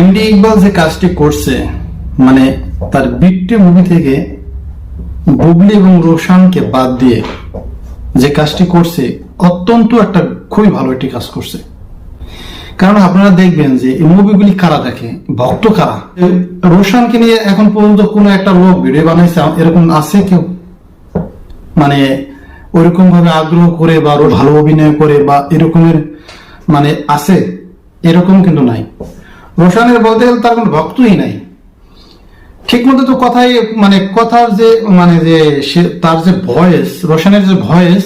MD Iqbal যে কাজটি করছে মানে তার বিট্টে মুভি থেকে বুবলি এবং রোশানকে বাদ দিয়ে যে কাজটি করছে, অত্যন্ত একটা খুবই ভালো একটি কাজ করছে। কারণ আপনারা দেখবেন যে এই মুভিগুলি কারা দেখে? ভক্ত কারা? রোশানকে নিয়ে এখন পর্যন্ত কোনো একটা লোক ভিডিও বানাইছে, এরকম আছে কেউ? মানে ওইরকম ভাবে আগ্রহ করে বা ভালো অভিনয় করে বা এরকমের মানে আছে? এরকম কিন্তু নাই। রোশানের বলতে গেলে তার কোনো ভক্তই নাই। ঠিক মতো তো কথাই মানে কথার যে মানে যে তার যে ভয়েস, রোশনের যে ভয়েস,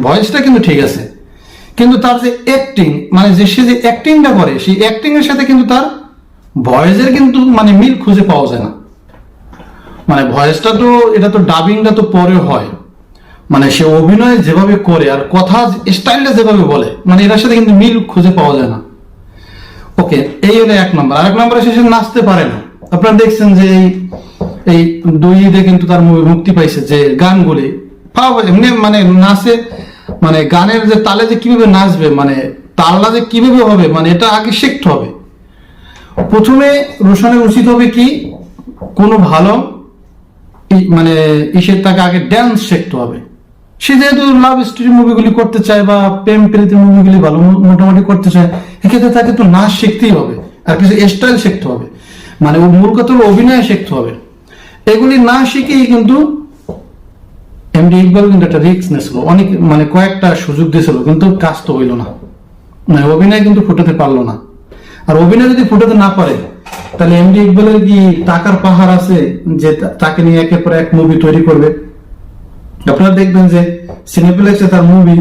ভয়েসটা কিন্তু ঠিক আছে। কিন্তু তার যে অ্যাক্টিং মানে যে সে যে অ্যাক্টিংটা করে, সেই অ্যাক্টিং এর সাথে কিন্তু তার ভয়েসের কিন্তু মানে মিল খুঁজে পাওয়া যায় না। মানে ভয়েসটা তো, এটা তো ডাবিংটা তো পরে হয়। মানে সে অভিনয় যেভাবে করে আর কথা স্টাইলটা যেভাবে বলে মানে এটার সাথে কিন্তু মিল খুঁজে পাওয়া যায় না। ওকে এই হলো এক নম্বর আরেক নম্বরে সে সে নাচতে পারে না। আপনারা দেখছেন যে এই এই দুই ঈদে কিন্তু তার মুভি মুক্তি পাইছে যে গানগুলি। এমনি মানে নাচে মানে গানের যে তালে যে কীভাবে নাচবে মানে তালটা যে কীভাবে হবে মানে এটা আগে শিখতে হবে। প্রথমে রোশনের উচিত হবে কি, কোনো ভালো মানে ইসের তাকে আগে ড্যান্স শিখতে হবে। সে যেহেতু লাভ স্টোরি মুভিগুলি করতে চায় বা প্রেম প্রীতি মুভিগুলি ভালো মোটামুটি করতে চায়, এক্ষেত্রে তাকে তো নাচ শিখতেই হবে। আর কিছু স্টাইল শিখতে হবে। মানে মূল কথা অভিনয় শিখতে হবে। এগুলি না শিখেই কিন্তু এমডি ইকবাল কিন্তু একটা রিক্স নিয়েছিল। অনেক মানে কয়েকটা সুযোগ দিয়েছিল, কিন্তু কাজ তো হইল না। মানে অভিনয় কিন্তু ফুটাতে পারল না। আর অভিনয় যদি ফুটাতে না পারে, তাহলে এমডি ইকবালের কি টাকার পাহাড় আছে যে তাকে নিয়ে একের পর এক মুভি তৈরি করবে? আপনারা দেখবেন যে সিনেপ্লেক্সে তার মুভি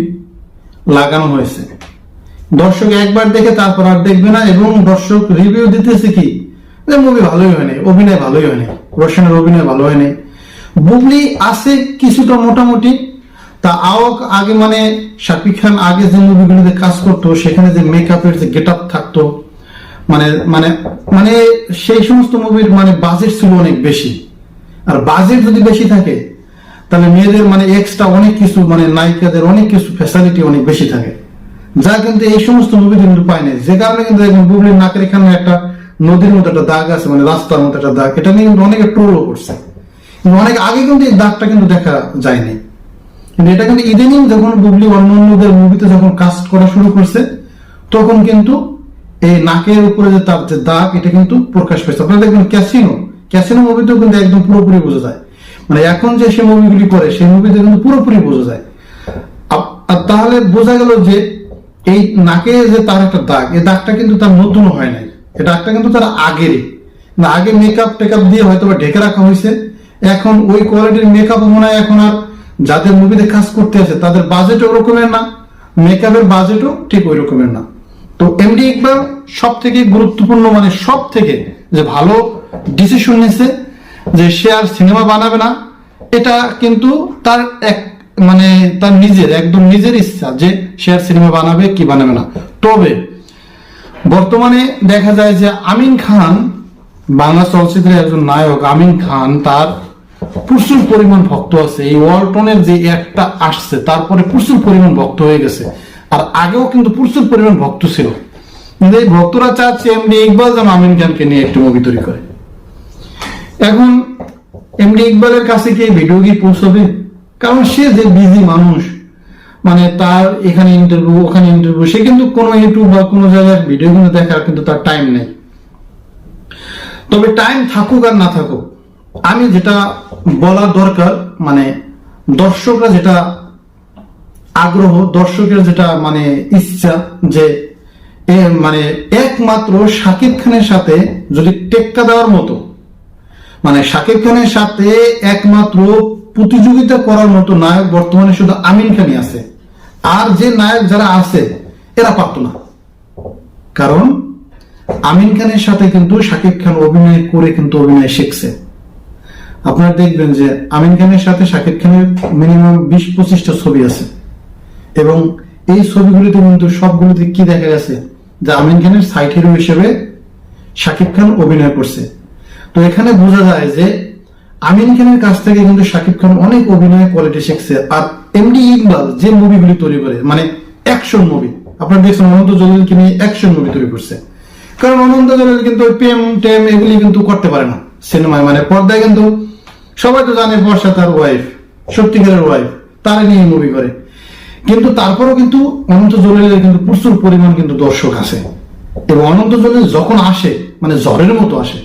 লাগানো হয়েছে। দর্শক একবার দেখে তারপর আর দেখবে না এবং দর্শক রিভিউ দিতেছে কি? যে মুভি ভালোই হয়নি, অভিনয় ভালোই হয়নি, রোশনের অভিনয় ভালো হয়নি। বুবলি আছে কিছুটা মোটামুটি, তা আওক আগে মানে শাকিব খান আগে যে মুভিগুলিতে কাজ করতো, সেখানে যে মেকআপের যে গেট আপ থাকতো মানে মানে মানে সেই সমস্ত মুভির মানে বাজেট ছিল অনেক বেশি। আর বাজেট যদি বেশি থাকে তাহলে মেয়েদের মানে এক্সট্রা অনেক কিছু মানে নায়িকাদের অনেক কিছু ফ্যাসিলিটি অনেক বেশি থাকে। যা কিন্তু এই সমস্ত মুভিতে কিন্তু পায় না যে কারণে কিন্তু বুবলির নাকের এখানে একটা নদীর মতো একটা দাগ আছে মানে রাস্তার মতো একটা দাগ। এটা নিয়ে কিন্তু অনেকে ট্রোলও করছে। কিন্তু অনেক আগে কিন্তু এই দাগটা কিন্তু দেখা যায়নি। কিন্তু এটা কিন্তু ইদানিং যখন বুবলি অন্য অন্যদের মুভিতে যখন কাস্ট করা শুরু করছে, তখন কিন্তু এই নাকের উপরে যে তার যে দাগ, এটা কিন্তু প্রকাশ পেয়েছে। আপনারা দেখবেন ক্যাসিনো ক্যাসিনো মুভিতেও কিন্তু একদম পুরোপুরি বোঝা যায়। মানে এখন যে সে মুভিগুলি করে, সেই মুভিতে কিন্তু পুরোপুরি বোঝা যায়। আর তাহলে বোঝা গেল যে এই নাকে যে তার একটা দাগ, এই দাগটা কিন্তু তার নতুন হয় নাই। এই দাগটা কিন্তু তার আগেরই। না, আগে মেকআপ টেকআপ দিয়ে হয়তো বা ঢেকে রাখা হয়েছে। এখন ওই কোয়ালিটির মেকআপ মনে হয় এখন আর যাদের মুভিতে কাজ করতে আছে তাদের বাজেট ওরকমের না মেকআপের বাজেটও ঠিক ওই রকমের না। তো এমডি ইকবাল সব থেকে গুরুত্বপূর্ণ মানে সব থেকে যে ভালো ডিসিশন নিয়েছে যে সে আর সিনেমা বানাবে না, এটা কিন্তু তার এক মানে তার নিজের, একদম নিজের ইচ্ছা যে সে আর সিনেমা বানাবে কি বানাবে না। তবে বর্তমানে দেখা যায় যে আমিন খান, বাংলা চলচ্চিত্রের একজন নায়ক আমিন খান, তার প্রচুর পরিমাণ ভক্ত আছে। এই ওয়ালটনের যে একটা আসছে, তারপরে প্রচুর পরিমাণ ভক্ত হয়ে গেছে। আর আগেও কিন্তু প্রচুর পরিমাণ ভক্ত ছিল। কিন্তু এই ভক্তরা চাচ্ছে এমনি ইকবাল যেন আমিন খানকে নিয়ে একটি মুভি তৈরি করে। এখন এমডি ইকবালের কাছে কি ভিডিও কি পৌঁছবে? কারণ সে যে বিজি মানুষ মানে তার এখানে ইন্টারভিউ ওখানে ইন্টারভিউ সে কিন্তু কোনো ইউটিউব বা কোনো জায়গায় ভিডিও কিন্তু দেখার কিন্তু তার টাইম নেই। তবে টাইম থাকুক আর না থাকুক, আমি যেটা বলা দরকার মানে দর্শকরা যেটা আগ্রহ, দর্শকের যেটা মানে ইচ্ছা যে মানে একমাত্র শাকিব খানের সাথে যদি টেক্কা দেওয়ার মতো মানে শাকিব খানের সাথে একমাত্র প্রতিযোগিতা করার মতো নায়ক বর্তমানে শুধু আমিন খানই আছে। আর যে নায়ক যারা আছে, এরা পারত না। কারণ আমিন খানের সাথে কিন্তু শাকিব খান অভিনয় করে কিন্তু অভিনয় শিখছে। আপনারা দেখবেন যে আমিন খানের সাথে শাকিব খানের মিনিমাম বিশ পঁচিশটা ছবি আছে। এবং এই ছবিগুলিতে কিন্তু সবগুলোতে কি দেখা গেছে? যে আমিন খানের সাইড হিরো হিসেবে শাকিব খান অভিনয় করছে। তো এখানে বোঝা যায় যে আমিন খানের কাছ থেকে কিন্তু শাকিব খান অনেক অভিনয় কোয়ালিটি শিখছে। আর এমডি ইকবাল যে মুভিগুলি তৈরি করে মানে অ্যাকশন মুভি আপনারা দেখছেন অনন্ত জলিলকে নিয়ে অ্যাকশন মুভি তৈরি করছে। কারণ অনন্ত জলিল কিন্তু প্রেম, টেম এগুলি কিন্তু করতে পারে না সিনেমায় মানে পর্দায় কিন্তু সবাই তো জানে বর্ষা তার ওয়াইফ সত্যিকারের ওয়াইফ তার নিয়ে মুভি করে। কিন্তু তারপরও কিন্তু অনন্ত জলিলের কিন্তু প্রচুর পরিমাণ কিন্তু দর্শক আছে। এবং অনন্ত জলিল যখন আসে মানে ঝড়ের মতো আসে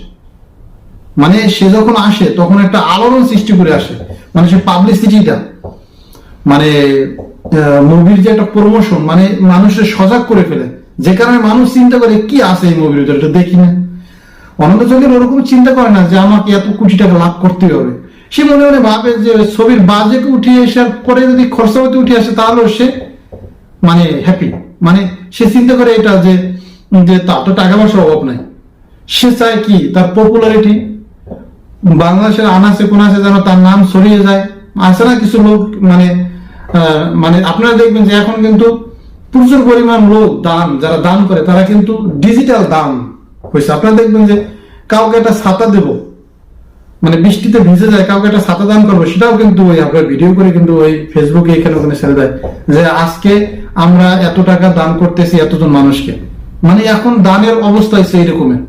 মানে সে যখন আসে, তখন একটা আলোড়ন সৃষ্টি করে আসে। মানে সে পাবলিসিটিটা মানে মুভির যে একটা প্রমোশন মানে মানুষের সজাগ করে ফেলে। যে কারণে মানুষ চিন্তা করে, কি আছে এই মুভির ভিতরে? দেখি না। অনন্ত চোখের ওরকম চিন্তা করে না যে, আমাকে এত কোটি টাকা লাভ করতে হবে। সে মনে মনে ভাবে যে, ছবির বাজেট উঠিয়ে আসার পরে যদি খরচাপাতি উঠে আসে, তাহলেও সে মানে হ্যাপি মানে সে চিন্তা করে এটা যে তার তো টাকা পয়সার অভাব নাই। সে চায় কি? তার পপুলারিটি বাংলাদেশের আনাচে কোনাচে যেন তার নাম ছড়িয়ে যায়। আছে না কিছু লোক মানে মানে আপনারা দেখবেন যে এখন কিন্তু প্রচুর পরিমাণ লোক দান, যারা দান করে, তারা কিন্তু ডিজিটাল দান হয়েছে। আপনারা দেখবেন যে কাউকে একটা ছাতা দেব মানে বৃষ্টিতে ভিজে যায়, কাউকে একটা ছাতা দান করব, সেটাও কিন্তু ওই আপনার ভিডিও করে কিন্তু ওই ফেসবুকে এখানে ওখানে ছেড়ে দেয় যে আজকে আমরা এত টাকা দান করতেছি এতজন মানুষকে। মানে এখন দানের অবস্থা হচ্ছে এইরকমের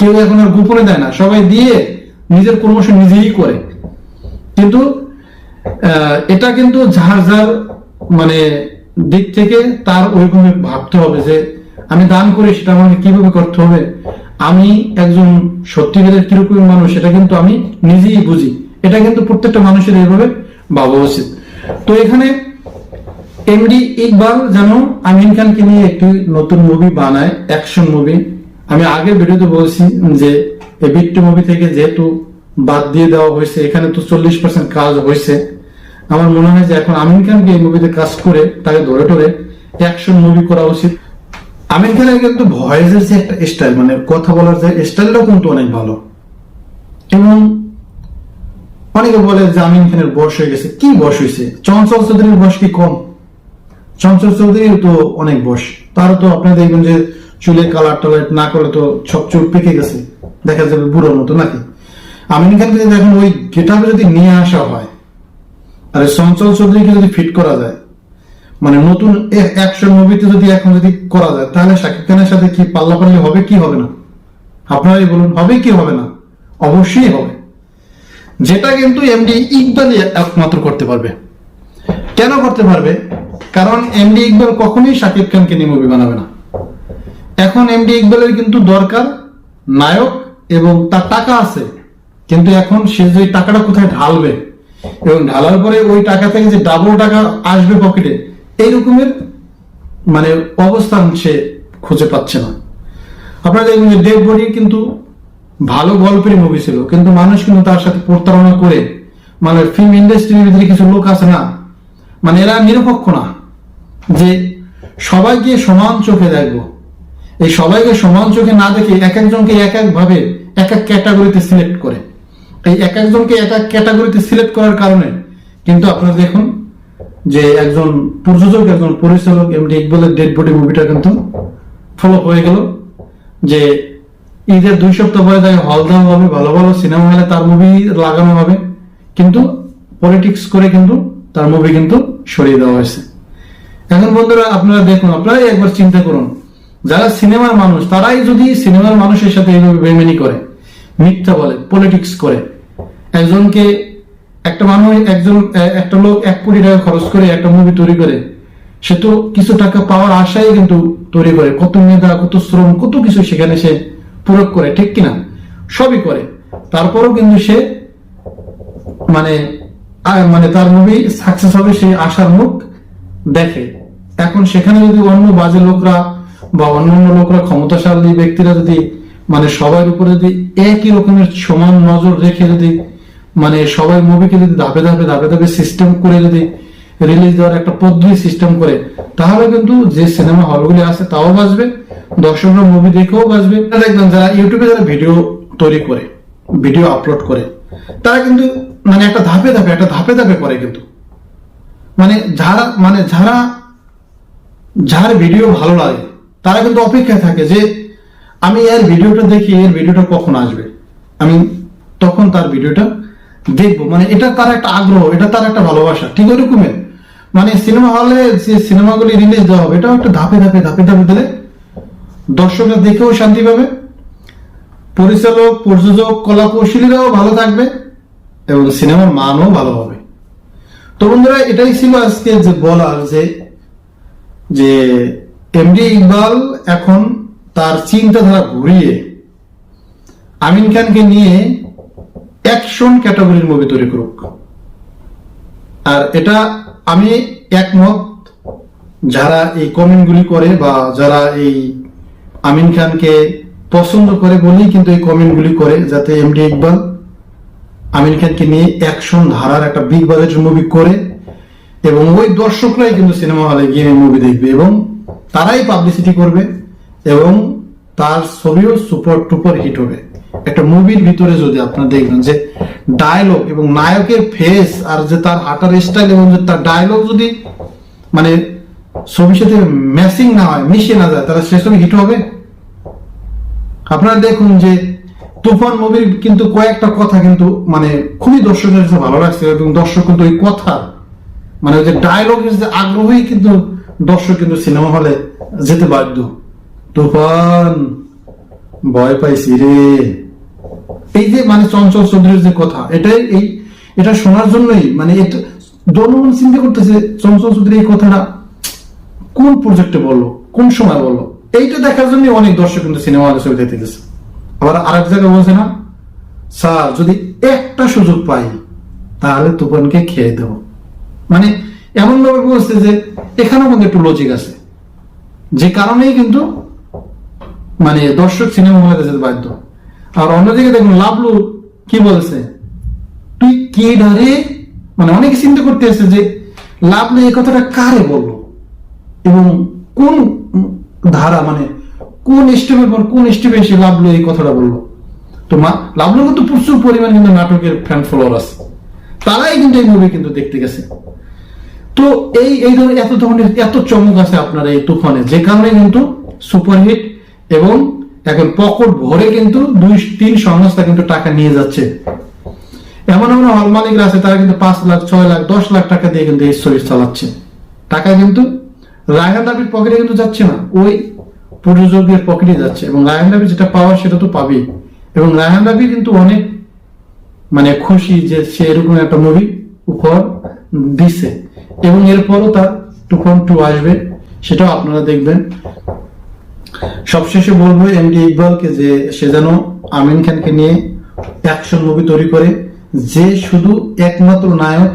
কেউ এখন আর গোপনে দেয় না। সবাই দিয়ে নিজের প্রমোশন নিজেই করে। কিন্তু এটা কিন্তু যার যার মানে দিক থেকে তার ওইভাবে ভাবতে হবে যে, আমি দান করি, সেটা আমাকে কীভাবে করতে হবে? আমি একজন সত্যিকারের কীরকম মানুষ, সেটা কিন্তু আমি নিজেই বুঝি। এটা কিন্তু প্রত্যেকটা মানুষের এইভাবে ভাবা উচিত। তো এখানে এমডি ইকবাল যেন আমিন খানকে নিয়ে একটি নতুন মুভি বানায় অ্যাকশন মুভি আমি আগে ভিডিওতে বলছি যে এই বিট্টু মুভি থেকে যেহেতু বাদ দিয়ে দেওয়া হয়েছে, এখানে তো চল্লিশ পার্সেন্ট কাজ হয়েছে। আমার মনে হয় যে এখন আমিন খানকে এই মুভিতে কাজ করে, তাকে ধরে ধরে অ্যাকশন মুভি করা উচিত। আমিন খানের কিন্তু ভয়েসের যে একটা স্টাইল মানে কথা বলার যে স্টাইলটাও কিন্তু অনেক ভালো। এবং অনেকে বলে যে আমিন খানের বয়স হয়ে গেছে। কি বয়স হয়েছে? চঞ্চল চৌধুরীর বয়স কি কম? চঞ্চল চৌধুরীর তো অনেক বয়স। তারও তো আপনি দেখবেন যে চুলে কালার টালার না করে তো সব চুল পেকে গেছে। দেখা যাবে বুড়োর মতো নাকি? আমিন খানকে যদি এখন ওই গেটাপে যদি নিয়ে আসা হয়, আর চঞ্চল চৌধুরীকে যদি ফিট করা যায় মানে নতুন অ্যাকশন মুভিতে যদি এখন যদি করা যায়, তাহলে শাকিব খানের সাথে কি পাল্লা পাল্লি হবে, কি হবে না? আপনারাই বলুন, হবে কি হবে না? অবশ্যই হবে। যেটা কিন্তু এমডি ইকবালই একমাত্র করতে পারবে। কেন করতে পারবে? কারণ এমডি ইকবাল কখনোই শাকিব খানকে নিয়ে মুভি বানাবে না। এখন এমডি ইকবালের কিন্তু দরকার নায়ক এবং তার টাকা আছে। কিন্তু এখন সে যে টাকাটা কোথায় ঢালবে? এবং ঢালার পরে ওই টাকা থেকে যে ডাবল টাকা আসবে পকেটে এই রকমের মানে অবস্থান সে খুঁজে পাচ্ছে না। আপনারা দেখবেন যে ডেড বডি কিন্তু ভালো গল্পের মুভি ছিল, কিন্তু মানুষ কিন্তু তার সাথে প্রতারণা করে মানে ফিল্ম ইন্ডাস্ট্রির ভিতরে কিছু লোক আছে না মানে এরা নিরপেক্ষ না, যে সবাইকে সমান চোখে দেখব। এই সবাইকে সমান চোখে না দেখে এক একজনকে এক এক ভাবে এক এক ক্যাটাগরিতে সিলেক্ট করে। এই এক একজনকে এক এক ক্যাটাগরিতে সিলেক্ট করার কারণে কিন্তু আপনারা দেখুন যে একজন প্রযোজক, একজন পরিচালক, এমডি ইকবালের ডেড বডি মুভিটা কিন্তু ফলো হয়ে গেল যে ঈদের দুই সপ্তাহ পরে তাকে হল দেওয়া হবে, ভালো ভালো সিনেমা হলে তার মুভি লাগানো হবে। কিন্তু পলিটিক্স করে কিন্তু তার মুভি কিন্তু সরিয়ে দেওয়া হয়েছে। এখন বন্ধুরা আপনারা দেখুন, আপনারাই একবার চিন্তা করুন, যারা সিনেমার মানুষ, তারাই যদি সিনেমার মানুষের সাথে এইভাবে বেমেনি করে মিথ্যা বলে পলিটিক্স করে। একজনকে একটা মানুষ, একজন একটা লোক এক কোটি টাকা খরচ করে, একটা মুভি তৈরি করে, সে তো কিছু টাকা পাওয়ার আশায় কিন্তু তৈরি করে। কত মেধা, কত শ্রম, কত কিছু সেখানে সে প্রয়োগ করে, ঠিক কিনা? সবই করে। তারপরও কিন্তু সে মানে মানে তার মুভি সাকসেস হবে সেই আশার মুখ দেখে। এখন সেখানে যদি অন্য বাজে লোকরা বা অন্যান্য লোকরা ক্ষমতাশালী ব্যক্তিরা যদি মানে সবার উপরে যদি একই রকমের সমান নজর রেখে যদি মানে সবাই মুভিকে যদি ধাপে ধাপে ধাপে ধাপে সিস্টেম করে যদি রিলিজ দেওয়ার একটা পদ্ধতি সিস্টেম করে, তাহলে কিন্তু যে সিনেমা হলগুলি আছে তাও বাঁচবে, দর্শকরা মুভি দেখেও বাঁচবে। দেখবেন যারা ইউটিউবে যারা ভিডিও তৈরি করে ভিডিও আপলোড করে, তারা কিন্তু মানে একটা ধাপে ধাপে, একটা ধাপে ধাপে করে কিন্তু। মানে যারা মানে যারা, যার ভিডিও ভালো লাগে, তারা কিন্তু অপেক্ষায় থাকে যে আমি এর ভিডিওটা দেখি, এর ভিডিওটা কখন আসবে? আমি তখন তার ভিডিওটা দেখব। মানে এটা তার একটা আগ্রহ, এটা তার একটা ভালোবাসা, ঠিক ওইরকমের মানে সিনেমা হলে যে সিনেমাগুলি রিলিজ দেওয়া হবে, এটাও একটা ধাপে ধাপে ধাপে ধাপে দিলে দর্শকরা দেখেও শান্তি পাবে। পরিচালক, প্রযোজক কলা কৌশলীরাও ভালো থাকবে এবং সিনেমার মানও ভালো হবে। তো বন্ধুরা, এটাই ছিল আজকে যে বলার যে যে এমডি ইকবাল এখন চিন্তাধারা ঘুরিয়ে আমিন খানকে নিয়ে অ্যাকশন ক্যাটাগরির মুভি তৈরি করুক। আর এটা আমি একমত যারা এই কমেন্টগুলি করে বা যারা এই আমিন খানকে পছন্দ করে বলেই কিন্তু এই কমেন্টগুলি করে, যাতে এমডি ইকবাল আমিন খানকে নিয়ে অ্যাকশন ধারার একটা বিগ বাজেটের মুভি করে এবং ওই দর্শকরাই কিন্তু সিনেমা হলে গিয়ে মুভি দেখবে এবং তারাই পাবলিসিটি করবে। এবং তার ছবিও সুপার টুপার হিট হবে। একটা মুভির ভিতরে যদি আপনারা দেখবেন যে ডায়লগ এবং নায়কের ফেস আর যে তার হাঁটার স্টাইল এবং যে তার ডায়লগ যদি মানে ছবির সাথে ম্যাচিং না হয়, মিশে না যায়, তাহলে সে ছবি হিট হবে? আপনারা দেখুন যে তুফান মুভির কিন্তু কয়েকটা কথা কিন্তু মানে খুবই দর্শকের কাছে ভালো লাগছে এবং দর্শক কিন্তু ওই কথা মানে ওই যে ডায়লগের যে আগ্রহী কিন্তু দর্শক কিন্তু সিনেমা হলে যেতে বাধ্য। তুফান, ভয় পাইছি রে। এই যে মানে চঞ্চল চৌধুরীর যে কথা, এটাই এই, এটা শোনার জন্যই মানে এটা জনগণ চিন্তা করতেছে চঞ্চল চৌধুরী এই কথাটা কোন প্রজেক্টে বলল, কোন সময় বলল? এইটা দেখার জন্য অনেক দর্শক কিন্তু সিনেমা হলে ছবি দেখতে গেছে আবার আরেক জায়গায় বলছে না, স্যার, যদি একটা সুযোগ পাই, তাহলে তুফানকে খেয়ে দেবো। মানে এমন ভাবে বলছে যে এখানেও কিন্তু একটু লজিক আছে। যে কারণেই কিন্তু মানে দর্শক সিনেমা হলে যেতে বাধ্য। আর অন্যদিকে দেখুন লাভলু কি বলছে? তুই কে ডারে মানে অনেকে চিন্তা করতে এসে যে লাভলু এই কথাটা কারে বলল? এবং কোন ধারা মানে কোন স্টেপের পর কোন স্টেপে এসে লাভলু এই কথাটা বলল? তো মা লাভলু কিন্তু প্রচুর পরিমাণ কিন্তু নাটকের ফ্যান ফলোয়ার আছে। তারাই কিন্তু এই মুভি কিন্তু দেখতে গেছে। তো এই এই ধরনের এত ধরনের এত চমক আছে আপনার এই তুফানে, যে কারণে কিন্তু সুপারহিট এবং এখন পকেট ভরে কিন্তু দুই, তিন সংস্থা কিন্তু টাকা নিয়ে যাচ্ছে। এমন এমন হল মালিকরা আছে, তারা কিন্তু পাঁচ লাখ, ছয় লাখ, দশ লাখ টাকা দিয়ে কিন্তু এই শরীর চালাচ্ছে। টাকা কিন্তু রায়হান রাবির পকেটে কিন্তু যাচ্ছে না, ওই প্রযোজকের পকেটে যাচ্ছে। এবং রায়হান রাবি যেটা পাওয়ার সেটা তো পাবেই। এবং রায়হান রাবি কিন্তু অনেক মানে খুশি যে সে এরকম একটা মুভি উপহার দিছে। এবং এরপরও তার তুফান টু আসবে, সেটাও আপনারা দেখবেন। সবশেষে বলব এমডি ইকবালকে যে সে যেন আমিন খানকে নিয়ে অ্যাকশন মুভি তৈরি করে, যে শুধু একমাত্র নায়ক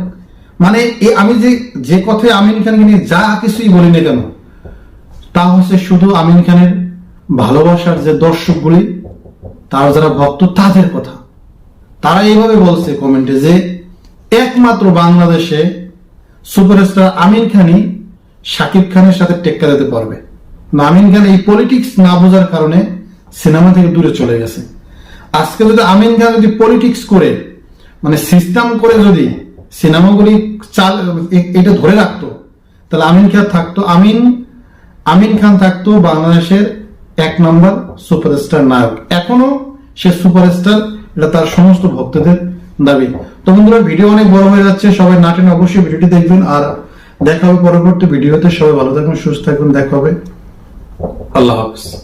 মানে আমি যে যে কথায় আমিন খানকে নিয়ে যা কিছুই বলি না কেন, তা হচ্ছে শুধু আমিন খানের ভালোবাসার যে দর্শকগুলি, তার যারা ভক্ত, তাদের কথা। তারা এইভাবে বলছে কমেন্টে যে, একমাত্র বাংলাদেশে সুপারস্টার আমিন খানই শাকিব খানের সাথে টেক্কা দিতে পারবে। আমিন খান এই পলিটিক্স না বোঝার কারণে সিনেমা থেকে দূরে চলে গেছে। আজকে যদি আমিন খান যদি পলিটিক্স করে মানে সিস্টেম করে যদি সিনেমাগুলি চাল এটা ধরে রাখতো, তাহলে আমিন খান থাকতো। আমিন আমিন খান থাকতো বাংলাদেশের এক নম্বর সুপারস্টার নায়ক। এখনও সে সুপারস্টার এটা তার সমস্ত ভক্তদের দাবি। তো বন্ধুরা ভিডিও অনেক বড় হয়ে যাচ্ছে, সবাই নাটেন অবশ্যই ভিডিওটি দেখবেন। আর দেখা হবে পরবর্তী ভিডিওতে। সবাই ভালো থাকুন, সুস্থ থাকুন, দেখা হবে। আল্লাহ হাফিজ।